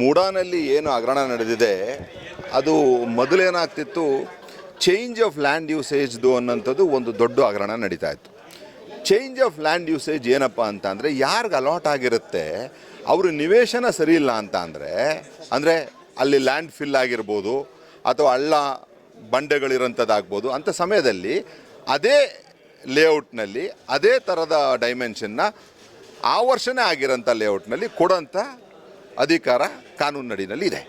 ಮೂಡಾನಲ್ಲಿ ಏನು ಹಗರಣ ನಡೆದಿದೆ, ಅದು ಮೊದಲೇನಾಗ್ತಿತ್ತು ಚೇಂಜ್ ಆಫ್ ಲ್ಯಾಂಡ್ ಯೂಸೇಜ್ದು ಅನ್ನೋಂಥದ್ದು ಒಂದು ದೊಡ್ಡ ಹಗರಣ ನಡೀತಾ ಇತ್ತು. ಚೇಂಜ್ ಆಫ್ ಲ್ಯಾಂಡ್ ಯೂಸೇಜ್ ಏನಪ್ಪ ಅಂತ ಅಂದರೆ ಯಾರಿಗೆ ಅಲಾಟ್ ಆಗಿರುತ್ತೆ, ಅವರು ನಿವೇಶನ ಸರಿ ಇಲ್ಲ ಅಂತ ಅಂದರೆ ಅಂದರೆ ಅಲ್ಲಿ ಲ್ಯಾಂಡ್ ಫಿಲ್ ಆಗಿರ್ಬೋದು, ಅಥವಾ ಹಳ್ಳ ಬಂಡೆಗಳಿರೋಂಥದ್ದಾಗ್ಬೋದು ಅಂಥ ಸಮಯದಲ್ಲಿ ಅದೇ ಲೇಔಟ್ನಲ್ಲಿ ಅದೇ ಥರದ ಡೈಮೆನ್ಷನ್ನ ಆ ವರ್ಷನೇ ಆಗಿರೋಂಥ ಲೇಔಟ್ನಲ್ಲಿ ಕೊಡೋಂಥ ಅಧಿಕಾರ ಕಾನೂನಿನಡಿನಲ್ಲಿ ಇದೆ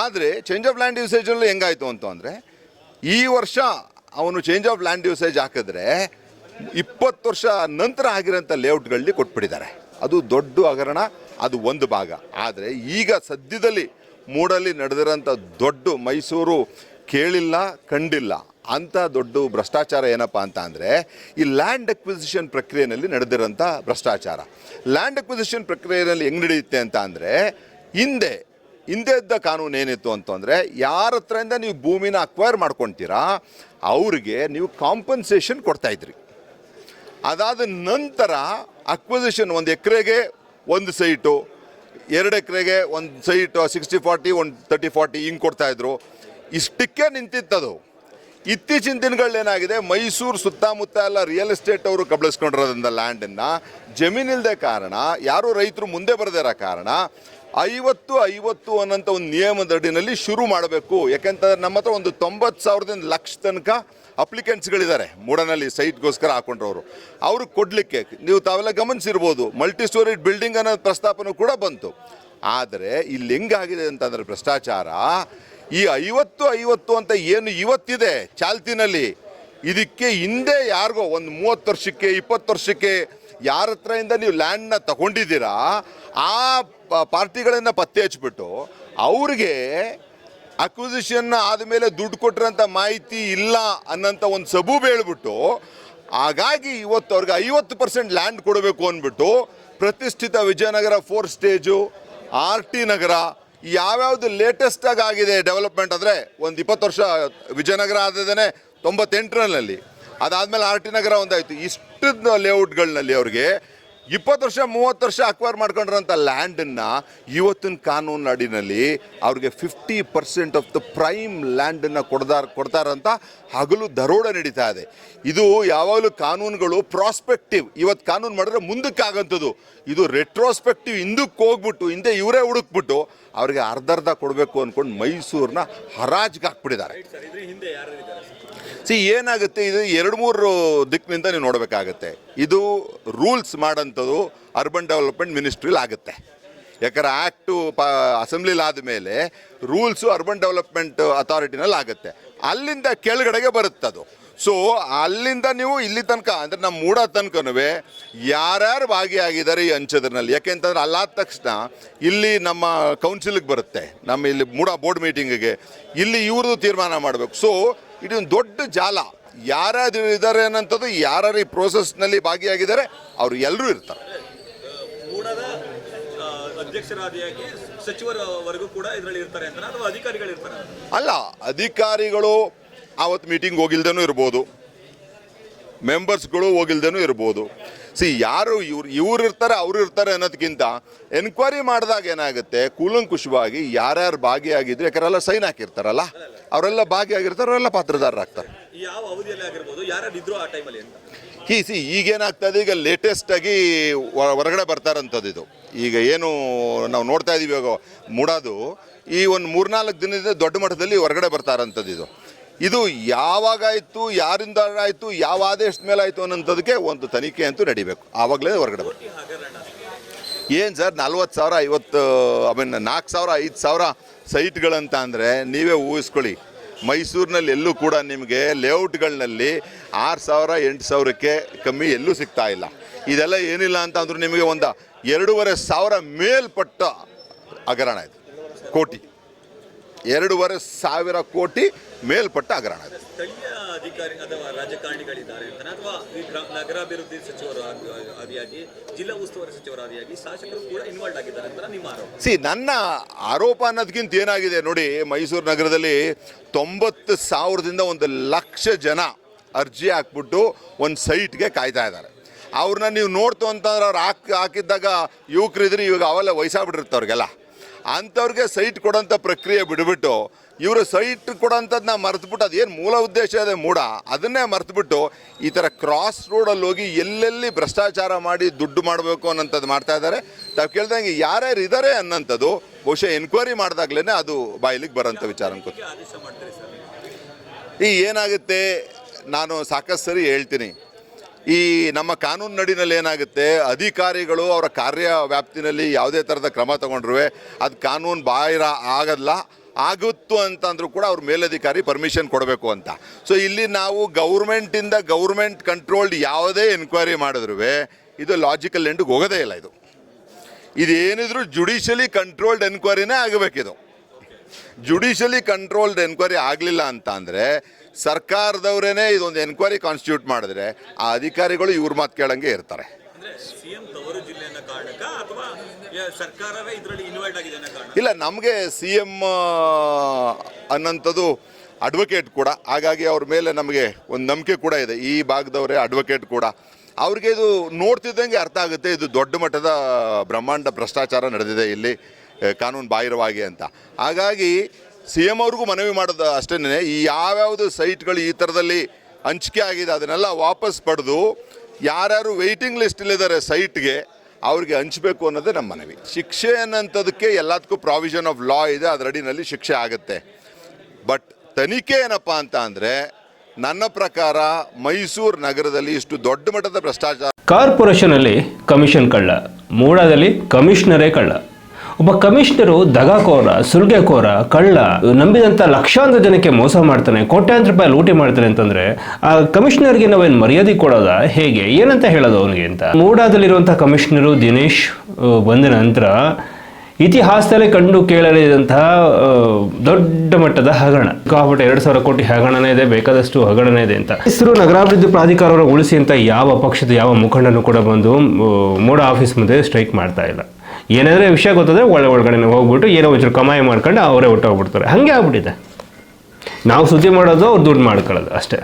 ಆದರೆ ಚೇಂಜ್ ಆಫ್ ಲ್ಯಾಂಡ್ ಯೂಸೇಜಲ್ಲಿ ಹೆಂಗಾಯಿತು ಅಂತ ಅಂದರೆ, ಈ ವರ್ಷ ಅವನು ಚೇಂಜ್ ಆಫ್ ಲ್ಯಾಂಡ್ ಯೂಸೇಜ್ ಹಾಕಿದ್ರೆ ಇಪ್ಪತ್ತು ವರ್ಷ ನಂತರ ಆಗಿರೋಂಥ ಲೇಔಟ್ಗಳಲ್ಲಿ ಕೊಟ್ಬಿಟ್ಟಿದ್ದಾರೆ. ಅದು ದೊಡ್ಡ ಹಗರಣ, ಅದು ಒಂದು ಭಾಗ. ಆದರೆ ಈಗ ಸದ್ಯದಲ್ಲಿ ಮೂಡಲ್ಲಿ ನಡೆದಿರೋಂಥ ದೊಡ್ಡ ಮೈಸೂರು ಕೇಳಿಲ್ಲ, ಕಂಡಿಲ್ಲ. ಅಂಥ ದೊಡ್ಡ ಭ್ರಷ್ಟಾಚಾರ ಏನಪ್ಪ ಅಂತ ಅಂದರೆ ಈ ಲ್ಯಾಂಡ್ ಅಕ್ವಿಸಿಷನ್ ಪ್ರಕ್ರಿಯೆಯಲ್ಲಿ ನಡೆದಿರೋಂಥ ಭ್ರಷ್ಟಾಚಾರ. ಲ್ಯಾಂಡ್ ಅಕ್ವಿಸಿಷನ್ ಪ್ರಕ್ರಿಯೆಯಲ್ಲಿ ಹೆಂಗೆ ನಡೆಯುತ್ತೆ ಅಂತ ಅಂದರೆ ಹಿಂದೆ ಹಿಂದೆ ಇದ್ದ ಕಾನೂನು ಏನಿತ್ತು ಅಂತಂದರೆ ಯಾರ ಹತ್ರದಿಂದ ನೀವು ಭೂಮಿನ ಅಕ್ವೈರ್ ಮಾಡ್ಕೊತೀರಾ, ಅವ್ರಿಗೆ ನೀವು ಕಾಂಪನ್ಸೇಷನ್ ಕೊಡ್ತಾಯಿದ್ರಿ ಅದಾದ ನಂತರ ಅಕ್ವಿಸಿಷನ್ ಒಂದು ಎಕರೆಗೆ ಒಂದು ಸೈಟು ಎರಡು ಎಕರೆಗೆ ಒಂದು ಸೈಟು ಸಿಕ್ಸ್ಟಿ ಫಾರ್ಟಿ ಒಂದು ತರ್ಟಿ ಫಾರ್ಟಿ ಹಿಂಗೆ ಕೊಡ್ತಾಯಿದ್ರು ಇಷ್ಟಕ್ಕೆ ನಿಂತಿತ್ತದು. ಇತ್ತೀಚಿನ ದಿನಗಳೇನಾಗಿದೆ ಮೈಸೂರು ಸುತ್ತಮುತ್ತ ಎಲ್ಲ ರಿಯಲ್ ಎಸ್ಟೇಟ್ ಅವರು ಕಬಳಿಸ್ಕೊಂಡಿರೋದ್ರಿಂದ ಲ್ಯಾಂಡನ್ನು ಜಮೀನಿಲ್ಲದೆ ಕಾರಣ, ಯಾರು ರೈತರು ಮುಂದೆ ಬರದಿರೋ ಕಾರಣ, ಐವತ್ತು ಐವತ್ತು ಅನ್ನೋಂಥ ಒಂದು ನಿಯಮದಡಿನಲ್ಲಿ ಶುರು ಮಾಡಬೇಕು. ಯಾಕೆಂತಂದ್ರೆ ನಮ್ಮ ಹತ್ರ ಒಂದು ತೊಂಬತ್ತು ಸಾವಿರದಿಂದ ಲಕ್ಷ ತನಕ ಅಪ್ಲಿಕೆಂಟ್ಸ್ಗಳಿದ್ದಾರೆ ಮೂಡನಲ್ಲಿ ಸೈಟ್ಗೋಸ್ಕರ ಹಾಕೊಂಡ್ರವರು. ಅವ್ರಿಗೆ ಕೊಡಲಿಕ್ಕೆ ನೀವು ತಾವೆಲ್ಲ ಗಮನಿಸಿರ್ಬೋದು ಮಲ್ಟಿ ಸ್ಟೋರಿ ಬಿಲ್ಡಿಂಗ್ ಅನ್ನೋ ಪ್ರಸ್ತಾಪನೂ ಕೂಡ ಬಂತು. ಆದರೆ ಇಲ್ಲಿ ಹೆಂಗಾಗಿದೆ ಅಂತಂದರೆ ಭ್ರಷ್ಟಾಚಾರ ಈ ಐವತ್ತು ಐವತ್ತು ಅಂತ ಏನು ಇವತ್ತಿದೆ ಚಾಲ್ತಿನಲ್ಲಿ? ಇದಕ್ಕೆ ಹಿಂದೆ ಯಾರಿಗೋ ಒಂದು ಮೂವತ್ತು ವರ್ಷಕ್ಕೆ, ಇಪ್ಪತ್ತು ವರ್ಷಕ್ಕೆ ಯಾರ ಹತ್ರದಿಂದ ನೀವು ಲ್ಯಾಂಡ್ನ ತಗೊಂಡಿದ್ದೀರಾ? ಆ ಪಾರ್ಟಿಗಳನ್ನು ಪತ್ತೆ ಹಚ್ಬಿಟ್ಟು ಅವ್ರಿಗೆ ಅಕ್ವಿಸಿಷನ್ ಆದಮೇಲೆ ದುಡ್ಡು ಕೊಟ್ಟಿರೋಂಥ ಮಾಹಿತಿ ಇಲ್ಲ ಅನ್ನೋಂಥ ಒಂದು ಸಬೂಬು ಹೇಳ್ಬಿಟ್ಟು, ಹಾಗಾಗಿ ಇವತ್ತು ಅವ್ರಿಗೆ ಐವತ್ತು ಪರ್ಸೆಂಟ್ ಲ್ಯಾಂಡ್ ಕೊಡಬೇಕು ಅಂದ್ಬಿಟ್ಟು ಪ್ರತಿಷ್ಠಿತ Vijayanagar four stage R T Nagar ಯಾವ್ಯಾವುದು ಲೇಟೆಸ್ಟ್ ಆಗಿ ಆಗಿದೆ ಡೆವಲಪ್ಮೆಂಟ್ ಅಂದರೆ ಒಂದು ಇಪ್ಪತ್ತು ವರ್ಷ ವಿಜಯನಗರ ಆದದೇ ತೊಂಬತ್ತೆಂಟರಲ್ಲಿ ಅದಾದಮೇಲೆ ಆರ್ ಟಿ ನಗರ ಒಂದಾಯಿತು. ಇಷ್ಟು ಲೇಔಟ್ಗಳಲ್ಲಿ ಅವ್ರಿಗೆ ಇಪ್ಪತ್ತು ವರ್ಷ, ಮೂವತ್ತು ವರ್ಷ ಅಕ್ವೈರ್ ಮಾಡ್ಕೊಂಡಿರೋಂಥ ಲ್ಯಾಂಡನ್ನು ಇವತ್ತಿನ ಕಾನೂನು ಅಡಿನಲ್ಲಿ ಅವ್ರಿಗೆ fifty percent of the prime ಲ್ಯಾಂಡನ್ನು ಕೊಡ್ದಾರ, ಕೊಡ್ತಾರಂತ ಹಗಲು ದರೋಡೆ ನಡೀತಾ ಇದೆ. ಇದು ಯಾವಾಗಲೂ ಕಾನೂನುಗಳು ಪ್ರಾಸ್ಪೆಕ್ಟಿವ್ ಇವತ್ತು ಕಾನೂನು ಮಾಡಿದ್ರೆ ಮುಂದಕ್ಕೆ ಆಗಂಥದ್ದು ಇದು ರೆಟ್ರೋಸ್ಪೆಕ್ಟಿವ್ ಹಿಂದಕ್ಕೆ ಹೋಗ್ಬಿಟ್ಟು, ಹಿಂದೆ ಇವರೇ ಹುಡುಕ್ಬಿಟ್ಟು ಅವ್ರಿಗೆ ಅರ್ಧ ಅರ್ಧ ಕೊಡಬೇಕು ಅಂದ್ಕೊಂಡು ಮೈಸೂರನ್ನ ಹರಾಜ್ಗೆ ಹಾಕ್ಬಿಟ್ಟಿದ್ದಾರೆ. ಸಿ ಏನಾಗುತ್ತೆ? ಇದು ಎರಡು ಮೂರು ದಿಕ್ಕಿನಿಂದ ನೀವು ನೋಡಬೇಕಾಗತ್ತೆ. ಇದು ರೂಲ್ಸ್ ಮಾಡೋಂಥದ್ದು ಅರ್ಬನ್ ಡೆವಲಪ್ಮೆಂಟ್ ಮಿನಿಸ್ಟ್ರಿಲಿ ಆಗುತ್ತೆ. ಯಾಕಂದ್ರೆ ಆ್ಯಕ್ಟು ಪ ಅಸೆಂಬ್ಲಿಲಿ ಆದಮೇಲೆ ರೂಲ್ಸು ಅರ್ಬನ್ ಡೆವಲಪ್ಮೆಂಟ್ ಅಥಾರಿಟಿನಲ್ಲಿ ಆಗುತ್ತೆ. ಅಲ್ಲಿಂದ ಕೆಳಗಡೆಗೆ ಬರುತ್ತೆ ಅದು ಸೊ ಅಲ್ಲಿಂದ ನೀವು ಇಲ್ಲಿ ತನಕ, ಅಂದರೆ ನಮ್ಮ ಮೂಡ ತನಕನೂ ಯಾರ್ಯಾರು ಭಾಗಿಯಾಗಿದ್ದಾರೆ ಈ ಹಂಚೋದ್ರಲ್ಲಿ ಯಾಕೆಂತಂದ್ರೆ ಅಲ್ಲಾದ ತಕ್ಷಣ ಇಲ್ಲಿ ನಮ್ಮ ಕೌನ್ಸಿಲ್ಗೆ ಬರುತ್ತೆ. ನಮ್ಮ ಇಲ್ಲಿ ಮೂಡ ಬೋರ್ಡ್ ಮೀಟಿಂಗಿಗೆ ಇಲ್ಲಿ ಇವ್ರದ್ದು ತೀರ್ಮಾನ ಮಾಡಬೇಕು. ಸೊ ಇದೊಂದು ದೊಡ್ಡ ಜಾಲ. ಯಾರ್ಯಾರು ಇದ್ದಾರೆ ಅನ್ನೋಂಥದ್ದು, ಯಾರ್ಯಾರು ಈ ಪ್ರೋಸೆಸ್ನಲ್ಲಿ ಭಾಗಿಯಾಗಿದ್ದಾರೆ, ಅವರು ಎಲ್ಲರೂ ಇರ್ತಾರೆ. ಸಚಿವರವರೆಗೂ ಕೂಡ ಇದರಲ್ಲಿ ಇರ್ತಾರೆ ಅಂತ ಅಥವಾ ಅಧಿಕಾರಿಗಳು ಇರ್ತಾರೆ? ಅಲ್ಲ ಅಧಿಕಾರಿಗಳು ಆವತ್ತು ಮೀಟಿಂಗ್ ಹೋಗಿಲ್ದೇನೂ ಇರ್ಬೋದು. ಮೆಂಬರ್ಸ್ಗಳು ಹೋಗಿಲ್ದೇನೂ ಇರ್ಬೋದು. ಸಿ ಯಾರು ಇವ್ರು ಇವ್ರು ಇರ್ತಾರೆ ಅವ್ರು ಇರ್ತಾರೆ ಅನ್ನೋದಕ್ಕಿಂತ ಎನ್ಕ್ವೈರಿ ಮಾಡಿದಾಗ ಏನಾಗುತ್ತೆ ಕೂಲಂಕುಷವಾಗಿ ಯಾರ್ಯಾರು ಭಾಗಿಯಾಗಿದ್ರು ಯಾಕಂದ್ರೆ ಎಲ್ಲ ಸೈನ್ ಹಾಕಿರ್ತಾರಲ್ಲ ಅವರೆಲ್ಲ ಭಾಗಿಯಾಗಿರ್ತಾರೆ ಅವರೆಲ್ಲ ಪಾತ್ರದಾರರಾಗ್ತಾರೆ ಈ ಯಾವ ಅವಧಿಯಲ್ಲಿ ಆಗಿರ್ಬೋದು ಯಾರು ಇದ್ರು ಆ ಟೈಮಲ್ಲಿ ಅಂತ? ಈ ಸಿ ಈಗೇನಾಗ್ತದೆ ಈಗ ಲೇಟೆಸ್ಟ್ ಆಗಿ ಹೊರಗಡೆ ಬರ್ತಾರಂಥದ್ದು ಇದು. ಈಗ ಏನು ನಾವು ನೋಡ್ತಾ ಇದೀವಿ ಇವಾಗ ಮೂಡೋದು ಈ ಒಂದು ಮೂರ್ನಾಲ್ಕು ದಿನದಿಂದ ದೊಡ್ಡ ಮಟ್ಟದಲ್ಲಿ ಹೊರಗಡೆ ಬರ್ತಾರಂಥದ್ದು ಇದು. ಇದು ಯಾವಾಗಾಯಿತು ಯಾರಿಂದ ಆಯಿತು, ಯಾವ ಆದೇಶದ ಮೇಲೆ ಆಯಿತು ಅನ್ನೋಂಥದಕ್ಕೆ ಒಂದು ತನಿಖೆ ಅಂತೂ ನಡಿಬೇಕು. ಆವಾಗಲೇ ಹೊರಗಡೆ ಬರುತ್ತೆ ಏನು ಸರ್, ನಲ್ವತ್ತು ಸಾವಿರ, ಐವತ್ತು, ಐ ಮೀನ್ ನಾಲ್ಕು ಸಾವಿರ, ಐದು ಸಾವಿರ ಸೈಟ್ಗಳಂತ ಅಂದರೆ ನೀವೇ ಊಹಿಸ್ಕೊಳ್ಳಿ. ಮೈಸೂರಿನಲ್ಲಿ ಎಲ್ಲೂ ಕೂಡ ನಿಮಗೆ ಲೇಔಟ್ಗಳಲ್ಲಿ ಆರು ಸಾವಿರ, ಎಂಟು ಸಾವಿರಕ್ಕೆ ಕಮ್ಮಿ ಎಲ್ಲೂ ಸಿಗ್ತಾ ಇಲ್ಲ. ಇದೆಲ್ಲ ಏನಿಲ್ಲ ಅಂತ ಅಂದ್ರೆ ನಿಮಗೆ ಒಂದು ಎರಡೂವರೆ ಸಾವಿರ ಮೇಲ್ಪಟ್ಟ ಹಗರಣ ಇದು. ಕೋಟಿ. ಎರಡೂವರೆ ಸಾವಿರ ಕೋಟಿ ಮೇಲ್ಪಟ್ಟ ಹಗರಣ ಇದೆ. ಸ್ಥಳೀಯ ಅಧಿಕಾರಿ ಅಥವಾ ರಾಜಕಾರಣಿಗಳಿದ್ದಾರೆ ಅಂತ ಅಥವಾ ಈ ಗ್ರಾ- ನಗರಾಭಿವೃದ್ಧಿ ಸಚಿವರು ಆದಿ- ಆದಿಯಾಗಿ ಜಿಲ್ಲಾ ಉಸ್ತುವಾರಿ ಸಚಿವರಾದಿಯಾಗಿ ಶಾಸಕರು ಕೂಡ ಇನ್ವಾಲ್ವ್ ಆಗಿದ್ದಾರೆ ಅಂತ ನಿಮ್ಮ ಆರೋಪ. ಸಿ ನನ್ನ ಆರೋಪ ಅನ್ನೋದಕ್ಕಿಂತ ಏನಾಗಿದೆ ನೋಡಿ ಮೈಸೂರು ನಗರದಲ್ಲಿ ತೊಂಬತ್ತು ಸಾವಿರದಿಂದ ಒಂದು ಲಕ್ಷ ಜನ ಅರ್ಜಿ ಹಾಕ್ಬಿಟ್ಟು ಒಂದು ಸೈಟ್ಗೆ ಕಾಯ್ತಾ ಇದ್ದಾರೆ. ಅವ್ರನ್ನ ನೀವು ನೋಡ್ತು ಅಂತಂದ್ರೆ ಅವ್ರು ಹಾಕಿ ಹಾಕಿದ್ದಾಗ ಯುವಕರಿದ್ರೆ ಇವಾಗ ಅವೆಲ್ಲ ವಯಸ್ಸಾಗ್ಬಿಟ್ಟಿರ್ತವ್ರಿಗೆಲ್ಲ ಅಂಥವ್ರಿಗೆ ಸೈಟ್ ಕೊಡೋಂಥ ಪ್ರಕ್ರಿಯೆ ಬಿಟ್ಬಿಟ್ಟು ಇವರು ಸೈಟ್ ಕೊಡೋಂಥದ್ದನ್ನ ಮರೆತುಬಿಟ್ಟು ಅದೇನು ಮೂಲ ಉದ್ದೇಶ ಇದೆ ಮೂಡ ಅದನ್ನೇ ಮರೆತುಬಿಟ್ಟು ಈ ಥರ ಕ್ರಾಸ್ ರೋಡಲ್ಲಿ ಹೋಗಿ ಎಲ್ಲೆಲ್ಲಿ ಭ್ರಷ್ಟಾಚಾರ ಮಾಡಿ ದುಡ್ಡು ಮಾಡಬೇಕು ಅನ್ನೋಂಥದ್ದು ಮಾಡ್ತಾ ಇದ್ದಾರೆ. ತಾವು ಕೇಳ್ದಂಗೆ ಯಾರ್ಯಾರು ಇದ್ದಾರೆ ಅನ್ನೋಂಥದ್ದು ಬಹುಶಃ ಎನ್ಕ್ವೈರಿ ಮಾಡಿದಾಗ್ಲೇ ಅದು ಬಾಯಿಲಿಗೆ ಬರೋಂಥ ವಿಚಾರ ಅನ್ಕೋತೀನಿ. ಈ ಏನಾಗುತ್ತೆ ನಾನು ಸಾಕಷ್ಟು ಸರಿ ಹೇಳ್ತೀನಿ. ಈ ನಮ್ಮ ಕಾನೂನು ನಡಿನಲ್ಲಿ ಏನಾಗುತ್ತೆ ಅಧಿಕಾರಿಗಳು ಅವರ ಕಾರ್ಯ ವ್ಯಾಪ್ತಿನಲ್ಲಿ ಯಾವುದೇ ಥರದ ಕ್ರಮ ತಗೊಂಡ್ರೂ ಅದು ಕಾನೂನು ಬಾಹಿರ ಆಗಲ್ಲ. ಆಗುತ್ತು ಅಂತಂದ್ರೂ ಕೂಡ ಅವ್ರ ಮೇಲಧಿಕಾರಿ ಪರ್ಮಿಷನ್ ಕೊಡಬೇಕು ಅಂತ. ಸೊ ಇಲ್ಲಿ ನಾವು ಗೌರ್ಮೆಂಟಿಂದ ಗೌರ್ಮೆಂಟ್ ಕಂಟ್ರೋಲ್ಡ್ ಯಾವುದೇ ಎನ್ಕ್ವೈರಿ ಮಾಡಿದ್ರು ಇದು ಲಾಜಿಕಲ್ ಎಂಡ್ಗೆ ಹೋಗೋದೇ ಇಲ್ಲ ಇದು. ಇದೇನಿದ್ರು ಜುಡಿಷಿಯಲಿ ಕಂಟ್ರೋಲ್ಡ್ ಎನ್ಕ್ವೈರಿನೇ ಆಗಬೇಕಿದು ಜುಡಿಷಿಯಲಿ ಕಂಟ್ರೋಲ್ಡ್ ಎನ್ಕ್ವೈರಿ ಆಗಲಿಲ್ಲ ಅಂತ ಅಂದರೆ ಸರ್ಕಾರದವರೇನೆ ಇದೊಂದು ಎನ್ಕ್ವೈರಿ ಕಾನ್ಸ್ಟಿಟ್ಯೂಟ್ ಮಾಡಿದ್ರೆ ಆ ಅಧಿಕಾರಿಗಳು ಇವ್ರ ಮಾತು ಕೇಳಂಗೆ ಇರ್ತಾರೆ. ಸರ್ಕಾರವೇ ಇದರಲ್ಲಿ ಇನ್ವಾಲ್ವ್ ಆಗಿದೆ ಇಲ್ಲ, ನಮಗೆ ಸಿ ಎಂ ಅನ್ನೋಂಥದ್ದು ಅಡ್ವೊಕೇಟ್ ಕೂಡ. ಹಾಗಾಗಿ ಅವ್ರ ಮೇಲೆ ನಮಗೆ ಒಂದು ನಂಬಿಕೆ ಕೂಡ ಇದೆ. ಈ ಭಾಗದವರೇ ಅಡ್ವೊಕೇಟ್ ಕೂಡ. ಅವ್ರಿಗೆ ಇದು ನೋಡ್ತಿದ್ದಂಗೆ ಅರ್ಥ ಆಗುತ್ತೆ. ಇದು ದೊಡ್ಡ ಮಟ್ಟದ ಬ್ರಹ್ಮಾಂಡ ಭ್ರಷ್ಟಾಚಾರ ನಡೆದಿದೆ ಇಲ್ಲಿ ಕಾನೂನು ಬಾಹಿರವಾಗಿ ಅಂತ. ಹಾಗಾಗಿ ಸಿ ಎಂ ಅವ್ರಿಗೂ ಮನವಿ ಮಾಡೋದು ಅಷ್ಟೇ ಈ ಯಾವ್ಯಾವುದು ಸೈಟ್ಗಳು ಈ ಥರದಲ್ಲಿ ಹಂಚಿಕೆ ಆಗಿದೆ, ಅದನ್ನೆಲ್ಲ ವಾಪಸ್ ಪಡೆದು ಯಾರ್ಯಾರು ವೆಯ್ಟಿಂಗ್ ಲಿಸ್ಟಲ್ಲಿದ್ದಾರೆ ಸೈಟ್ಗೆ ಅವ್ರಿಗೆ ಹಂಚಬೇಕು ಅನ್ನೋದೇ ನಮ್ಮ ಮನವಿ. ಶಿಕ್ಷೆ ಅನ್ನೋಂಥದಕ್ಕೆ ಎಲ್ಲದಕ್ಕೂ ಪ್ರಾವಿಷನ್ ಆಫ್ ಲಾ ಇದೆ, ಅದರ ಅಡಿನಲ್ಲಿ ಶಿಕ್ಷೆ ಆಗುತ್ತೆ. ಬಟ್ ತನಿಖೆ ಏನಪ್ಪ ಅಂತ ಅಂದರೆ, ನನ್ನ ಪ್ರಕಾರ ಮೈಸೂರು ನಗರದಲ್ಲಿ ಇಷ್ಟು ದೊಡ್ಡ ಮಟ್ಟದ ಭ್ರಷ್ಟಾಚಾರ ಕಾರ್ಪೊರೇಷನ್ ಅಲ್ಲಿ ಕಮಿಷನ್ ಕಳ್ಳ, ಮೂಡಾದಲ್ಲಿ ಕಮಿಷನರೇ ಕಳ್ಳ. ಒಬ್ಬ ಕಮಿಷನರು ದಗಾಕೋರ, ಸುಲ್ಗೆಕೋರ, ಕಳ್ಳ ನಂಬಿದಂಥ ಲಕ್ಷಾಂತರ ಜನಕ್ಕೆ ಮೋಸ ಮಾಡ್ತಾನೆ, ಕೋಟ್ಯಾಂತರ ರೂಪಾಯಿ ಲೂಟಿ ಮಾಡ್ತಾನೆ ಅಂತಂದ್ರೆ ಆ ಕಮಿಷನರ್ಗೆ ನಾವೇನು ಮರ್ಯಾದೆ ಕೊಡೋದ? ಹೇಗೆ? ಏನಂತ ಹೇಳೋದು ಅವನಿಗೆ ಅಂತ. ಮೂಡಾದಲ್ಲಿರುವಂಥ ಕಮಿಷನರು ದಿನೇಶ್ ಬಂದ ನಂತರ ಇತಿಹಾಸದಲ್ಲಿ ಕಂಡು ಕೇಳಲಿದಂತಹ ದೊಡ್ಡ ಮಟ್ಟದ ಹಗರಣ. ಕಾಪಟ್ಟೆ ಎರಡು ಸಾವಿರ ಕೋಟಿ ಹಗರಣನೇ ಇದೆ, ಬೇಕಾದಷ್ಟು ಹಗರಣನೇ ಇದೆ ಅಂತ. ಹೆಸರು ನಗರಾಭಿವೃದ್ಧಿ ಪ್ರಾಧಿಕಾರವನ್ನು ಉಳಿಸಿ ಅಂತ ಯಾವ ಪಕ್ಷದ ಯಾವ ಮುಖಂಡನು ಕೂಡ ಬಂದು ಮೋಡ ಆಫೀಸ್ ಮುಂದೆ ಸ್ಟ್ರೈಕ್ ಮಾಡ್ತಾ ಇಲ್ಲ. ಏನಾದ್ರೆ ವಿಷಯ ಗೊತ್ತಾದರೆ ಒಳ್ಳೆ ಒಳಗಡೆ ಹೋಗ್ಬಿಟ್ಟು ಏನೋ ಒಂಚೂರು ಕಮಾಯಿ ಮಾಡ್ಕೊಂಡು ಅವರೇ ಹೊಟ್ಟೋಗ್ಬಿಡ್ತಾರೆ. ಹಾಗೆ ಆಗ್ಬಿಟ್ಟಿದೆ. ನಾವು ಸುದ್ದಿ ಮಾಡೋದು ಅವ್ರು ದುಡ್ಡು ಮಾಡ್ಕೊಳ್ಳೋದು ಅಷ್ಟೇ.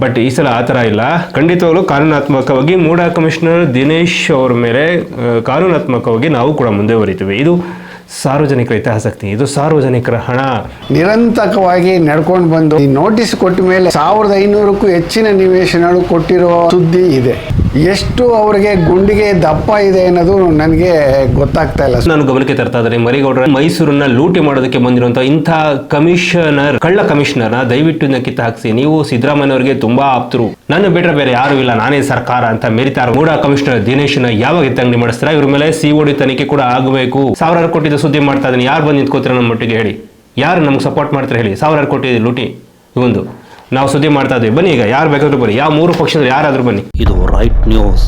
ಬಟ್ ಈ ಸಲ ಆ ಥರ ಇಲ್ಲ. ಖಂಡಿತವಾಗ್ಲೂ ಕಾನೂನಾತ್ಮಕವಾಗಿ ಮೂಡಾ ಕಮಿಷನರ್ ದಿನೇಶ್ ಅವ್ರ ಮೇಲೆ ಕಾನೂನಾತ್ಮಕವಾಗಿ ನಾವು ಕೂಡ ಮುಂದೆ ಬರೀತೀವಿ ಇದು ಸಾರ್ವಜನಿಕರ ಹಿತಾಸಕ್ತಿ ಇದು ಸಾರ್ವಜನಿಕರ ಹಣ. ನಿರಂತರವಾಗಿ ನಡ್ಕೊಂಡು ಬಂದು ಈ ನೋಟಿಸ್ ಕೊಟ್ಟ ಮೇಲೆ ಸಾವಿರದ ಐನೂರಕ್ಕೂ ಹೆಚ್ಚಿನ ನಿವೇಶನಗಳು ಕೊಟ್ಟಿರೋ ಸುದ್ದಿ ಇದೆ. ಎಷ್ಟು ಅವರಿಗೆ ಗುಂಡಿಗೆ ದಪ್ಪ ಇದೆ ಅನ್ನೋದು ನನಗೆ ಗೊತ್ತಾಗ್ತಾ ಇಲ್ಲ. ನಾನು ಗಮನಕ್ಕೆ ತರ್ತಾ ಇದ್ದಾರೆ ಮರಿಗೌಡರ. ಮೈಸೂರನ್ನ ಲೂಟಿ ಮಾಡೋದಕ್ಕೆ ಬಂದಿರುವಂಥ ಇಂಥ ಕಮಿಷನರ್ ಕಳ್ಳ ಕಮಿಷನರ್ನ ದಯವಿಟ್ಟು ಕಿತ್ತ ಹಾಕ್ಸಿ. ನೀವು ಸಿದ್ದರಾಮಯ್ಯನವರಿಗೆ ತುಂಬಾ ಆಪ್ತರು. ನನ್ನ ಬಿಟ್ರೆ ಬೇರೆ ಯಾರು ಇಲ್ಲ. ನಾನೇ ಸರ್ಕಾರ ಅಂತ ಮೆರಿತಾರ. ಮೂಡ ಕಮಿಷನರ್ ದಿನೇಶ್ನ ಯಾವಾಗ ಇತ್ತಂಗಡಿ ಮಾಡಿಸ್ತಾರ? ಇವ್ರ ಮೇಲೆ ಸಿಒಡಿ ತನಿಖೆ ಕೂಡ ಆಗಬೇಕು. ಸಾವಿರಾರು ಕೋಟಿದ ಸುದ್ದಿ ಮಾಡ್ತಾ ಇದ್ದೀನಿ ಯಾರು ಬಂದು ನಿಂತ್ಕೋತೀರ ನಮ್ಮ ಮಟ್ಟಿಗೆ ಹೇಳಿ. ಯಾರು ನಮ್ಗೆ ಸಪೋರ್ಟ್ ಮಾಡ್ತಾರೆ ಹೇಳಿ. ಸಾವಿರಾರು ಕೋಟಿ ಲೂಟಿ. ಇವೊಂದು ನಾವು ಸುದ್ದಿ ಮಾಡ್ತಾ ಇದ್ದೀವಿ ಬನ್ನಿ ಈಗ, ಯಾರು ಬೇಕಾದ್ರೂ ಬನ್ನಿ. ಯಾವ ಮೂರು ಪಕ್ಷದಲ್ಲಿ ಯಾರಾದರೂ ಬನ್ನಿ. ಇದು ರೈಟ್ ನ್ಯೂಸ್